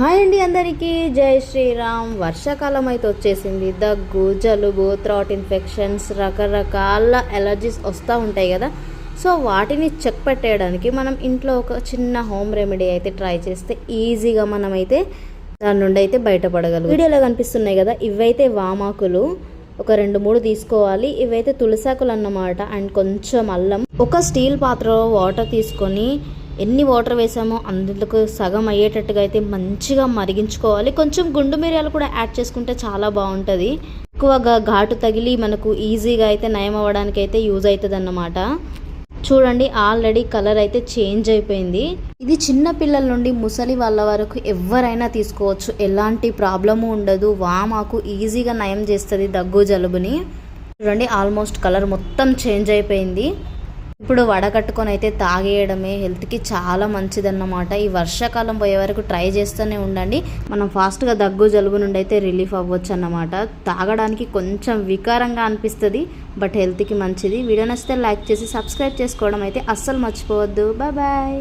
Hi అండి అందరికీ. జై శ్రీరామ్. వర్షాకాలం అయితే వచ్చేసింది. దగ్గు జలుబు థ్రాట్ ఇన్ఫెక్షన్స్ రకరకాల ఎలర్జీస్ వస్తూ ఉంటాయి కదా. సో వాటిని చెక్ పెట్టేయడానికి మనం ఇంట్లో ఒక చిన్న హోమ్ రెమెడీ అయితే ట్రై చేస్తే ఈజీగా మనమైతే దాని నుండి అయితే బయటపడగలం వీడియోలో కనిపిస్తున్నాయి కదా ఇవైతే వామాకులు. ఒక రెండు మూడు తీసుకోవాలి. ఇవైతే తులసాకులు అన్నమాట. అండ్ కొంచెం అల్లం. ఒక స్టీల్ పాత్రలో వాటర్ తీసుకొని ఎన్ని వాటర్ వేసామో అందుకు సగం అయ్యేటట్టుగా అయితే మంచిగా మరిగించుకోవాలి. కొంచెం గుండు మిరియాలు కూడా యాడ్ చేసుకుంటే చాలా బాగుంటుంది. ఎక్కువగా ఘాటు తగిలి మనకు ఈజీగా అయితే నయం అవ్వడానికి అయితే యూజ్ అవుతుంది అన్నమాట చూడండి ఆల్రెడీ కలర్ అయితే చేంజ్ అయిపోయింది. ఇది చిన్న పిల్లల నుండి ముసలి వాళ్ళ వరకు ఎవరైనా తీసుకోవచ్చు. ఎలాంటి ప్రాబ్లము ఉండదు. వామాకు ఈజీగా నయం చేస్తుంది దగ్గు జలుబుని. చూడండి ఆల్మోస్ట్ కలర్ మొత్తం చేంజ్ అయిపోయింది. ఇప్పుడు వడకట్టుకొని అయితే తాగేయడమే హెల్త్కి చాలా మంచిదన్నమాట. ఈ వర్షాకాలం పోయే వరకు ట్రై చేస్తూనే ఉండండి. మనం ఫాస్ట్గా దగ్గు జలుబు నుండి అయితే రిలీఫ్ అవ్వచ్చు అన్నమాట తాగడానికి కొంచెం వికారంగా అనిపిస్తుంది బట్ హెల్త్కి మంచిది. వీడియో నచ్చితే లైక్ చేసి సబ్స్క్రైబ్ చేసుకోవడం అయితే అస్సలు మర్చిపోవద్దు. Bye bye.